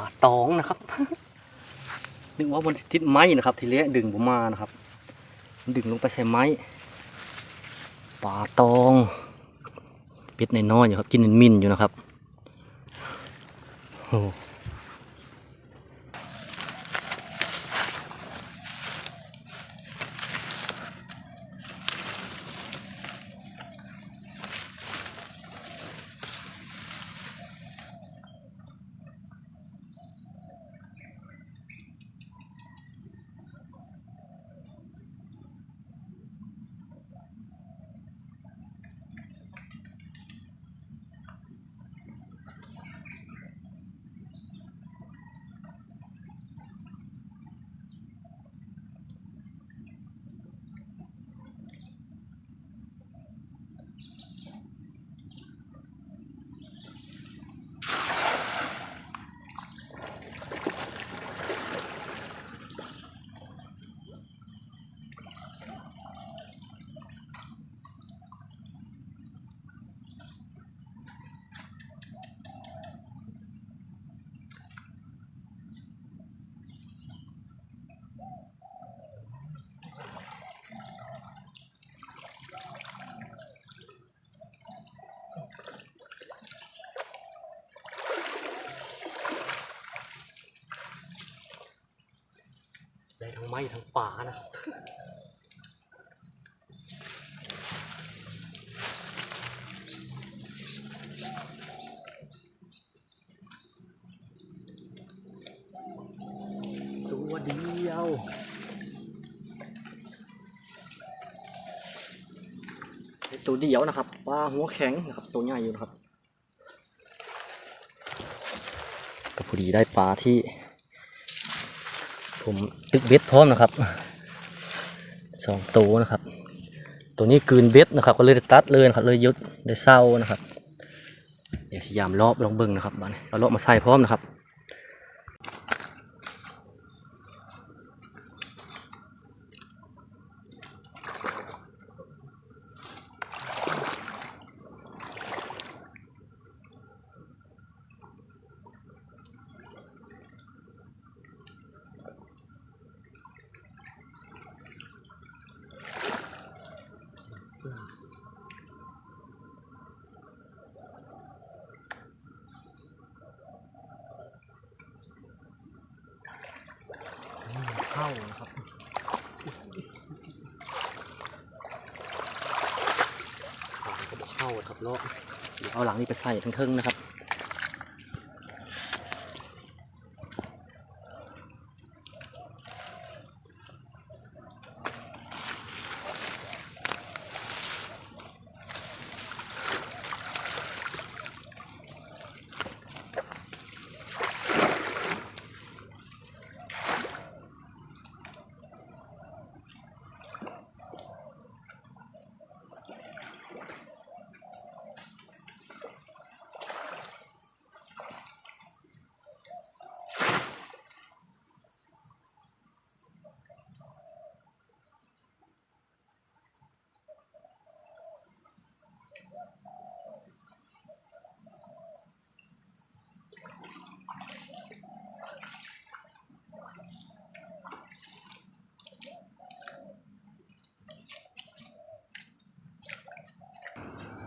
ป่าตองนะครับ นึกว่ามันติดไม้นะครับ ทีเลี้ยดึงผมมานะครับ ดึงลงไปใส่ไม้ ป่าตองเป็ดในน้อยๆอยู่ครับ กินมินอยู่นะครับโอ้ ได้ทั้งไม้ทั้งป่านะครับตัวเดียวตัวเดียวนะครับปลาหัวแข็งนะครับ ตัวใหญ่อยู่นะครับก็พอดีได้ปลาที่ ผมตึกเบ็ดพร้อมนะครับสองตัวนะครับ ตัวนี้กืนเบ็ดนะครับ ก็เลยตัดเลยนะครับ เลยยุดได้เศร้านะครับ เดี๋ยวพยายามรอบลองเบิ้งนะครับบ้านเราเลาะมาใส่พร้อมนะครับ เข้านะครับก็บอก เข้าครับเลาะเดี๋ยวเอาหลังนี้ไปใส่ทั้งเทิงนะครับ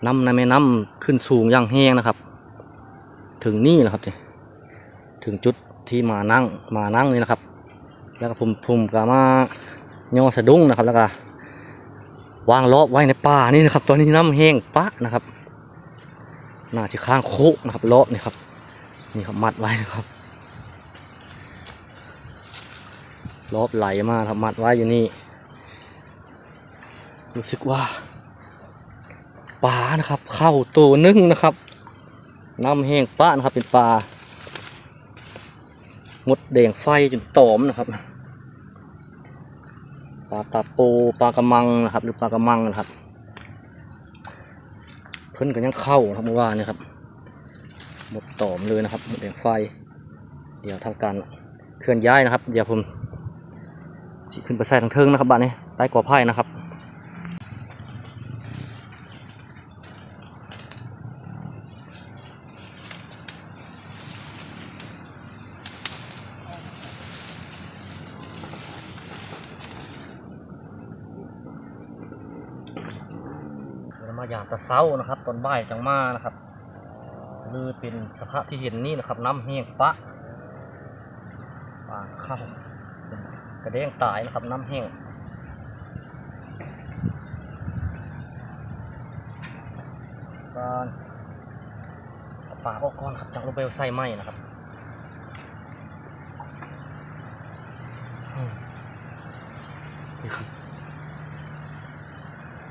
น้ำในแม่น้ำขึ้นสูงอย่างแห้งนะครับ ถึงนี่นะครับเนี่ยถึงจุดที่มานั่งมานั่งนี่นะครับ แล้วก็ผมผมก็มาย่อสะดุ้งนะครับ แล้วก็วางรอบไว้ในป่านี่นะครับ ตอนนี้น้ำแห้งปะนะครับน่าจะข้างโคกนะครับรอบนี่ครับนี่ครับมัดไว้นะครับรอบไหลมาครับมัดไว้อยู่นี่รู้สึกว่า ปลานะครับ เข้าตัวนึ่งนะครับ น้ำแห้งป้านะครับเป็นปลาหมดแดงไฟจนตอมนะครับปลาตาโปปลากระมังนะครับ หรือปลากระมังนะครับ เพิ่นก็ยังเข้าครับเมื่อวานนะครับ หมดตอมเลยนะครับหมดแดงไฟ เดี๋ยวทำการเคลื่อนย้ายนะครับ เดี๋ยวผมสิขึ้นไปใส่ทางเทิงนะครับบ้านนี้ใต้กอไผ่นะครับ ยามตะเช้านะครับ ตอนบ่ายจังมานะครับเลยเป็นสภาพที่เห็นนี่นะครับ น้ำแห้งปะปลาเข้ากระเด้งตายนะครับ น้ำแห้งก่อนเอาปลาออกก่อนครับจังลงไปใส่ไหมนะครับ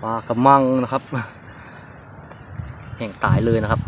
ปลากระมังนะครับ แห่งตายเลยนะครับ